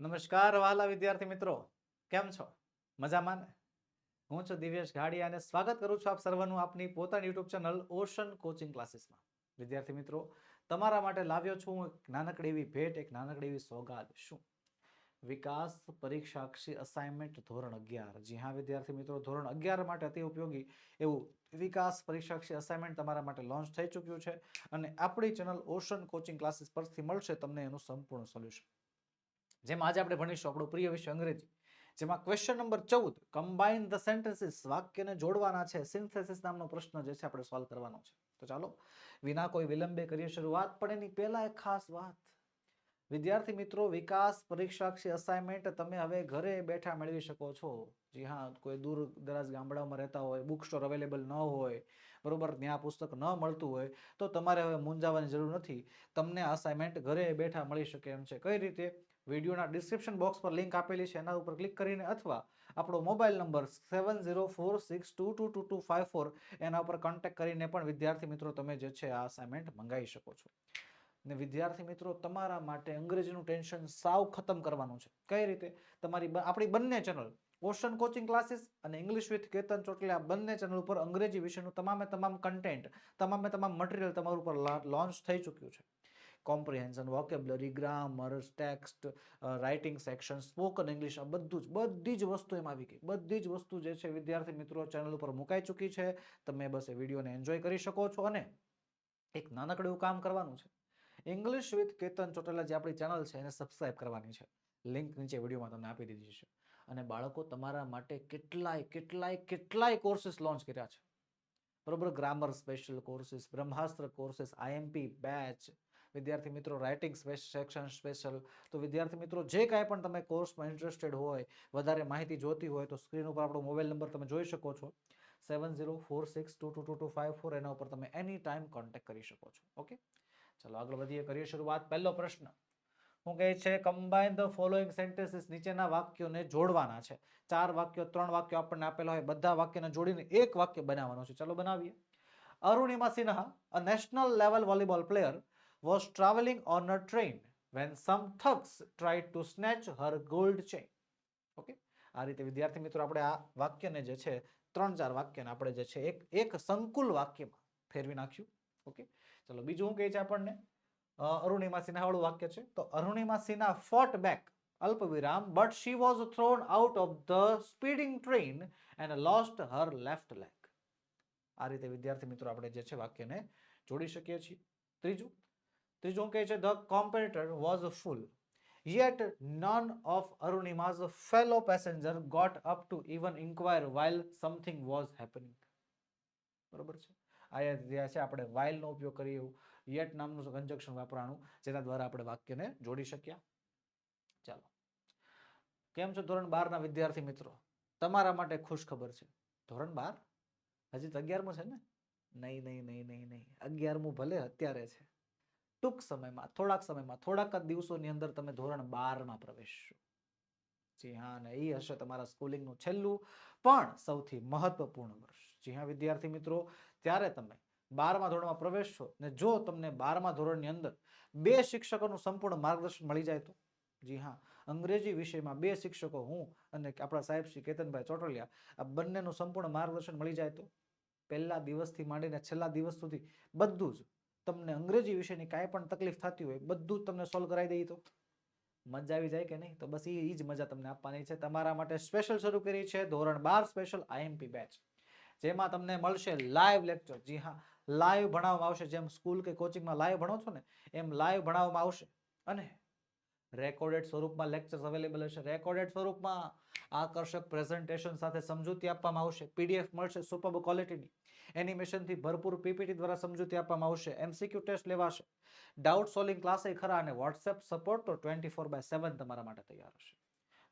નમસ્કાર વાલા વિદ્યાર્થી મિત્રો. કેમ છો? મજામાં હું છું દિવ્યેશ ઘાડિયા અને સ્વાગત કરું છું આપ સર્વનું આપની પોતાની યુટ્યુબ ચેનલ ઓશન કોચિંગ ક્લાસીસમાં. વિદ્યાર્થી મિત્રો, તમારા માટે લાવ્યો છું હું એક નાનકડી એવી ભેટ, એક નાનકડી એવી સોગાદ. શું? વિકાસ પરીક્ષાક્ષી અસાઇનમેન્ટ ધોરણ અગિયાર. જી હા વિદ્યાર્થી મિત્રો, ધોરણ અગિયાર માટે અતિ ઉપયોગી એવું વિકાસ પરીક્ષાક્ષી અસાઇનમેન્ટ તમારા માટે લોન્ચ થઈ ચૂક્યું છે અને આપણી ચેનલ ઓશન કોચિંગ ક્લાસીસ પરથી મળશે તમને એનું સંપૂર્ણ સોલ્યુશન જેમાં આજે આપણે ભણીશું આપણો પ્રિય વિષય અંગ્રેજી, જેમાં ક્વેશ્ચન નંબર ચૌદ કમ્બાઇન ધ સેન્ટેન્સીસ વાક્યને જોડવાના છે. સિન્થેસિસ નામનો પ્રશ્ન જે છે આપણે સોલ્વ કરવાનો છે. તો ચાલો, વિના કોઈ વિલંબે કરીએ શરૂઆત, પણ એની પહેલા એક ખાસ વાત. વિદ્યાર્થી મિત્રો, વિકાસ, પરીક્ષાક્ષી અસાઇનમેન્ટ તમે હવે ઘરે બેઠા મેળવી શકો છો. જી હા, કોઈ દૂર દરાજ ગામડાઓમાં રહેતા હોય બુક સ્ટોર અવેલેબલ ન હોય, બરોબર, ત્યાં પુસ્તક ન મળતું હોય, તો તમારે હવે મૂંઝાવાની જરૂર નથી. તમને અસાઇનમેન્ટ ઘરે બેઠા મળી શકે એમ છે. કઈ રીતે? વિડીયોના ડિસ્ક્રિપ્શન બોક્સ પર લિંક આપેલી છે. એના ઉપર ક્લિક કરીને અથવા આપણો mobile number seven zero four six two two two two five four એના ઉપર કોન્ટેક્ટ કરીને પણ વિદ્યાર્થી મિત્રો, તમે જે છે આ અસાઇનમેન્ટ મંગાવી શકો છો. ને વિદ્યાર્થી મિત્રો, તમારા માટે અંગ્રેજીનું ટેન્શન સાવ ખતમ કરવાનું છે. કઈ રીતે? તમારી આપણી બંને ચેનલ ઓશન કોચિંગ ક્લાસીસ અને ઇંગ્લિશ વિથ કેતન ચોટલિયા બંને ચેનલ ઉપર અંગ્રેજી વિષયનું તમામે તમામ કન્ટેન્ટ તમામે તમામ મટીરિયલ તમારું ઉપર લોન્ચ થઈ ચૂક્યું છે. Comprehension vocabulary grammar text writing section spoken English આ બધું જ, બધી જ વસ્તુ એમાં આવી ગઈ. બધી જ વસ્તુ જે છે વિદ્યાર્થી મિત્રો ચેનલ ઉપર મુકાઈ ચૂકી છે. તમે બસ એ વિડીયોને એન્જોય કરી શકો છો અને એક નાનકડું કામ કરવાનું છે. ઇંગ્લિશ વિથ કેતન ચોટેલા જે આપણી ચેનલ છે, એને સબસ્ક્રાઇબ કરવાની છે. લિંક નીચે વિડીયોમાં તમને આપી દીધી છે. અને બાળકો તમારા માટે કેટલાય કેટલાય કેટલાય કોર્સીસ લોન્ચ કર્યા છે. બરોબર? Grammar special courses Brahmastra courses IMP batch વિદ્યાર્થી મિત્રો રાઇટિંગ સેક્શન સ્પેશિયલ તો વિદ્યાર્થી મિત્રો, જે કાંઈ પણ તમે કોર્સમાં ઇન્ટરેસ્ટેડ હોય, વધારે માહિતી જોતી હોય, તો સ્ક્રીન ઉપર આપણો મોબાઈલ નંબર તમે જોઈ શકો છો. Seven zero four six two two two two five four એના ઉપર તમે એની ટાઈમ કોન્ટેક્ટ કરી શકો છો. ઓકે ચાલો આગળ વધીએ, કરીએ શરૂઆત. પહેલો પ્રશ્ન. હું કહે છે કમ્બાઇન ધ ફોલોઈંગ સેન્ટેન્સીસ નીચેના વાક્યોને જોડવાના છે. ચાર વાક્યો, ત્રણ વાક્યો આપણને આપેલા હોય, બધા વાક્યને જોડીને એક વાક્ય બનાવવાનું છે. ચાલો બનાવીએ. Arunima Sinha a national level volleyball player was travelling on a train when some thugs try to snatch her gold chain okay આ રીતે વિદ્યાર્થી મિત્રો, આપણે આ વાક્યને જે છે, ત્રણ ચાર વાક્યને આપણે જે છે, એક એક સંકુલ વાક્યમાં ફેરવી નાખ્યું. ઓકે ચલો, બીજું શું કહે છે આપણને? અરુણિમા સિન્હા વાળું વાક્ય છે. તો અરુણિમા સિન્હા ફોટ બેક અલ્પ વિરામ but she was thrown out of the speeding train and lost her left leg આ રીતે વિદ્યાર્થી મિત્રો આપણે જે છે વાક્યને જોડી શકીએ છીએ. ત્રીજું ત્રીજું કહે છે? The comparator was full yet none of Arunima's fellow passenger got up to even inquire while something was happening. બરોબર છે? આ જે છે. આપણે વાઇલનો ઉપયોગ કરીએ એવું. yet નામનું કન્જક્શન વાપરવાનું, જેના દ્વારા આપણે વાક્યને જોડી શક્યા ચાલો. કેમ છો ધોરણ બારના વિદ્યાર્થી મિત્રો? તમારા માટે ખુશ ખબર છે. ધોરણ બાર? હજી તો અગિયારમું છે ને? નહીં નહીં નહીં નહીં નહીં. અગિયારમું ભલે અત્યારે છે. ટૂંક સમયમાં, થોડાક સમયમાં, થોડાક જ દિવસોની અંદર તમે ધોરણ બારમાં પ્રવેશશો. જી હા અને એ હશે તમારા સ્કૂલિંગનું છેલ્લું, પણ સૌથી મહત્વપૂર્ણ વર્ષ. જી હા વિદ્યાર્થી મિત્રો, ત્યારે તમે બારમા ધોરણમાં પ્રવેશશો ને જો તમને બારમા ધોરણની અંદર બે શિક્ષકોનું સંપૂર્ણ માર્ગદર્શન મળી જાય તો? જી હા, અંગ્રેજી વિષયમાં બે શિક્ષકો હું અને આપણા સાહેબ શ્રી કેતનભાઈ ચોટલિયા, આ બંનેનું સંપૂર્ણ માર્ગદર્શન મળી જાય તો? પહેલા દિવસથી માંડીને છેલ્લા દિવસ સુધી બધું જ તમને અંગ્રેજી વિષયની કાંઈ પણ તકલીફ થતી હોય, બધું જ તમને સોલ્વ કરાવી દઈએ તો? મજા આવી જાય કે નહીં? તો બસ એ જ મજા તમને આપવાની છે. તમારા માટે સ્પેશિયલ શરૂ કરી છે ધોરણ બાર સ્પેશિયલ આઈએમપી બેચ જેમાં તમને મળશે લાઈવ લેક્ચર જી હા લાઈવ ભણાવવામાં આવશે. જેમ સ્કૂલ કે કોચિંગમાં લાઈવ ભણો છો ને, એમ લાઈવ ભણાવવામાં આવશે. અને રેકોર્ડેડ સ્વરૂપમાં લેક્ચર્સ અવેલેબલ હશે. રેકોર્ડેડ સ્વરૂપમાં આકર્ષક પ્રેઝન્ટેશન સાથે સમજૂતી આપવામાં આવશે. પીડીએફ મળશે સુપર ક્વોલિટીની એનિમેશનથી ભરપૂર પીપીટી દ્વારા સમજૂતી આપવામાં આવશે. એમસીક્યુ ટેસ્ટ લેવાશે. ડાઉટ સોલ્વિંગ ક્લાસે ખરા અને વોટ્સએપ સપોર્ટ તો ટ્વેન્ટી ફોર બાય સેવન તમારા માટે તૈયાર હશે.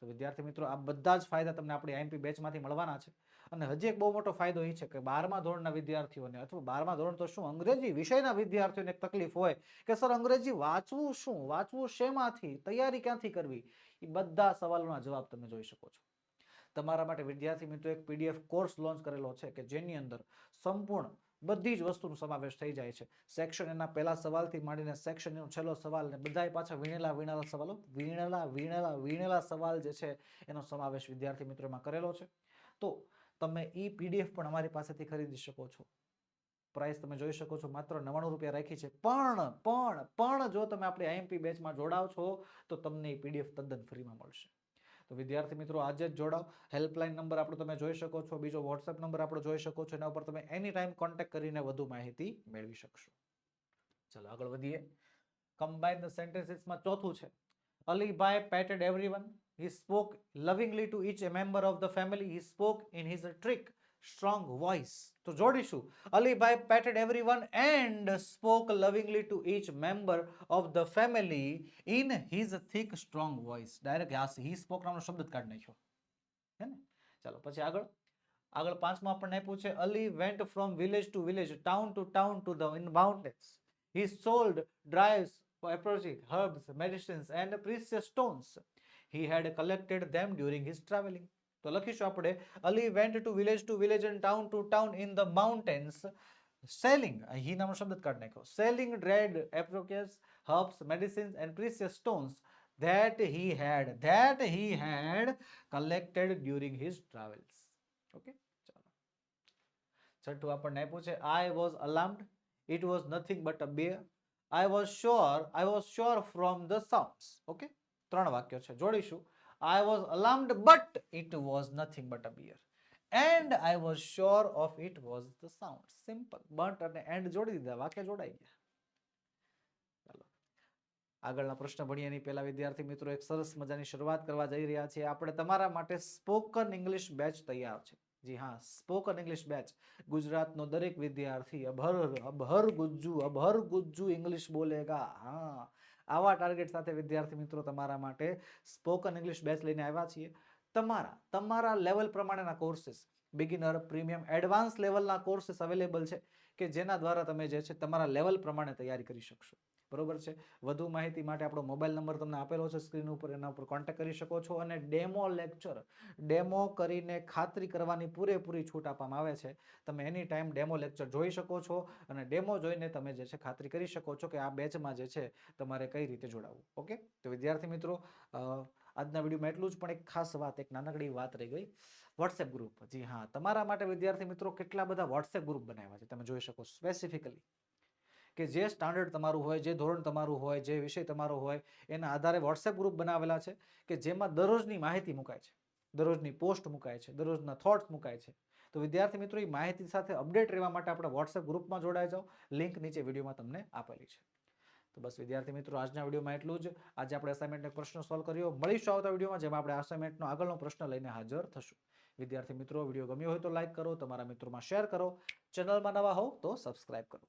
તો વિદ્યાર્થી મિત્રો, આ બધા જ ફાયદા તમને આપણી આઈએમપી બેચમાંથી મળવાના છે. અને હજી એક બહુ મોટો ફાયદો એ છે કે બારમા ધોરણના વિદ્યાર્થીઓને અથવા બારમા ધોરણ તો શું અંગ્રેજી વિષયના વિદ્યાર્થીઓને તકલીફ હોય કે સર અંગ્રેજી વાંચવું શું? વાંચવું શેમાંથી? તૈયારી ક્યાંથી કરવી? એ બધા સવાલોના જવાબ તમે જોઈ શકો છો. તમારા માટે વિદ્યાર્થી મિત્રો એક પીડીએફ કોર્સ લોન્ચ કરેલો છે કે જેની અંદર સંપૂર્ણ બધી જ વસ્તુનો સમાવેશ થઈ જાય છે. સેક્શન એના પહેલા સવાલથી માંડીને સેક્શન એનો છેલ્લો સવાલ ને બધાય પાછા વીણેલા વીણેલા સવાલો, વીણેલા વીણેલા વીણેલા સવાલ જે છે એનો સમાવેશ વિદ્યાર્થી મિત્રોમાં કરેલો છે. તો તમે ઈ પીડીએફ પણ અમારી પાસેથી ખરીદી શકો છો. પ્રાઇસ તમે જોઈ શકો છો માત્ર નવ્વાણું રૂપિયા રાખી છે. પણ પણ પણ જો તમે આપણી આઈએમપી બેચમાં જોડાવ છો તો તમને એ પીડીએફ તદ્દન ફ્રીમાં મળશે. તો વિદ્યાર્થી મિત્રો, આજે જ જોડાઓ હેલ્પલાઇન નંબર આપણો તમે જોઈ શકો છો. બીજો વોટ્સએપ નંબર આપણો જોઈ શકો છો. એના ઉપર તમે એની ટાઈમ કોન્ટેક્ટ કરીને વધુ માહિતી મેળવી શકશો. ચલો, આગળ વધીએ. કમ્બાઇન ધ સેન્ટેન્સીસમાં ચોથું છે. Alibhai patted everyone he spoke lovingly to each member of the family he spoke in his trick. Strong voice તો જોડીશું Alibhai patted everyone and spoke lovingly to each member of the family in his thick strong voice direct હા he spoke નામનો શબ્દ જ કાઢી નાખ્યો હે ને ચાલો પછી આગળ આગળ પાંચમાં આપણને આપ્યું છે Ali went from village to village town to town to the in mountains he sold drives approaching herbs medicines and precious stones he had collected them during his traveling તો લખીશું આપણે Ali went to village to village and town to town in the mountains selling he નામનો શબ્દ કાઢી નાખ્યો selling dried apricots herbs medicines and precious stones that he had that he had collected during his travels okay ચાલો છઠ્ઠું આપણને આપ્યું છે I was alarmed it was nothing but a bear I was sure I was sure from the sounds okay ત્રણ વાક્યો છે જોડીશું I was alarmed, but it was nothing but a beer. And I was sure of it was the sound simple but અને and જોડી દીધા. વાક્ય જોડાઈ ગયા. ચાલો. આગળના પ્રશ્ન ભણીએ. એની પહેલા વિદ્યાર્થી મિત્રો, એક સરસ મજાની શરૂઆત કરવા જઈ રહ્યા છીએ. આપણે તમારા માટે સ્પોકન ઇંગ્લિશ બેચ તૈયાર છે. જી હા સ્પોકન ઇંગ્લિશ બેચ ગુજરાતનો દરેક વિદ્યાર્થી અભર અભર ગુજ્જુ અભર ગુજ્જુ ઇંગ્લિશ બોલેગા. હા. આવા ટાર્ગેટ સાથે વિદ્યાર્થી મિત્રો તમારા માટે સ્પોકન ઇંગ્લિશ બેચ લઈને આવ્યા છીએ. તમારા તમારા લેવલ પ્રમાણેના કોર્સીસ બિગિનર પ્રીમિયમ એડવાન્સ લેવલના કોર્સીસ અવેલેબલ છે કે જેના દ્વારા તમે જે છે તમારા લેવલ પ્રમાણે તૈયારી કરી શકશો. બરોબર છે? વધુ માહિતી માટે આપણો મોબાઈલ નંબર તમને આપેલો છે સ્ક્રીન ઉપર, એના ઉપર કોન્ટેક્ટ કરી શકો છો અને ડેમો લેક્ચર, ડેમો કરીને ખાતરી કરવાની પૂરેપૂરી છૂટ આપવામાં આવે છે. તમે એની ટાઈમ ડેમો લેક્ચર જોઈ શકો છો અને ડેમો જોઈને તમે જે છે ખાતરી કરી શકો છો કે આ બેચમાં જે છે તમારે કઈ રીતે જોડાવવું. ઓકે? તો વિદ્યાર્થી મિત્રો આજના વિડીયોમાં એટલું જ, પણ એક ખાસ વાત, એક નાનકડી વાત રહી ગઈ. વોટ્સએપ ગ્રુપ જી હા, તમારા માટે વિદ્યાર્થી મિત્રો કેટલા બધા વોટ્સએપ ગ્રુપ બનાવ્યા છે? તમે જોઈ શકો સ્પેસિફિકલી કે જે સ્ટાન્ડર્ડ તમારું હોય, જે ધોરણ તમારું હોય, જે વિષય તમારો હોય, એના આધારે વોટ્સએપ ગ્રુપ બનાવેલા છે કે જેમાં દરરોજની માહિતી મુકાય છે. દરરોજની પોસ્ટ મુકાય છે, દરરોજના થોટ્સ મુકાય છે. તો વિદ્યાર્થી મિત્રો, એ માહિતી સાથે અપડેટ રહેવા માટે આપણે વોટ્સએપ ગ્રુપમાં જોડાઈ જાઓ. લિંક નીચે વિડીયોમાં તમને આપેલી છે. તો બસ વિદ્યાર્થી મિત્રો, આજના વિડીયોમાં એટલું જ. આજે આપણે અસાઇનમેન્ટનો પ્રશ્ન સોલ્વ કર્યો. મળીશું આવતા વિડીયોમાં જેમાં આપણે અસાઇનમેન્ટનો આગળનો પ્રશ્ન લઈને હાજર થશું. વિદ્યાર્થી મિત્રો વીડિયો ગમ્યો હોય તો લાઇક કરો, તમારા મિત્રોમાં શેર કરો. ચેનલમાં નવા હો તો સબસ્ક્રાઇબ કરો.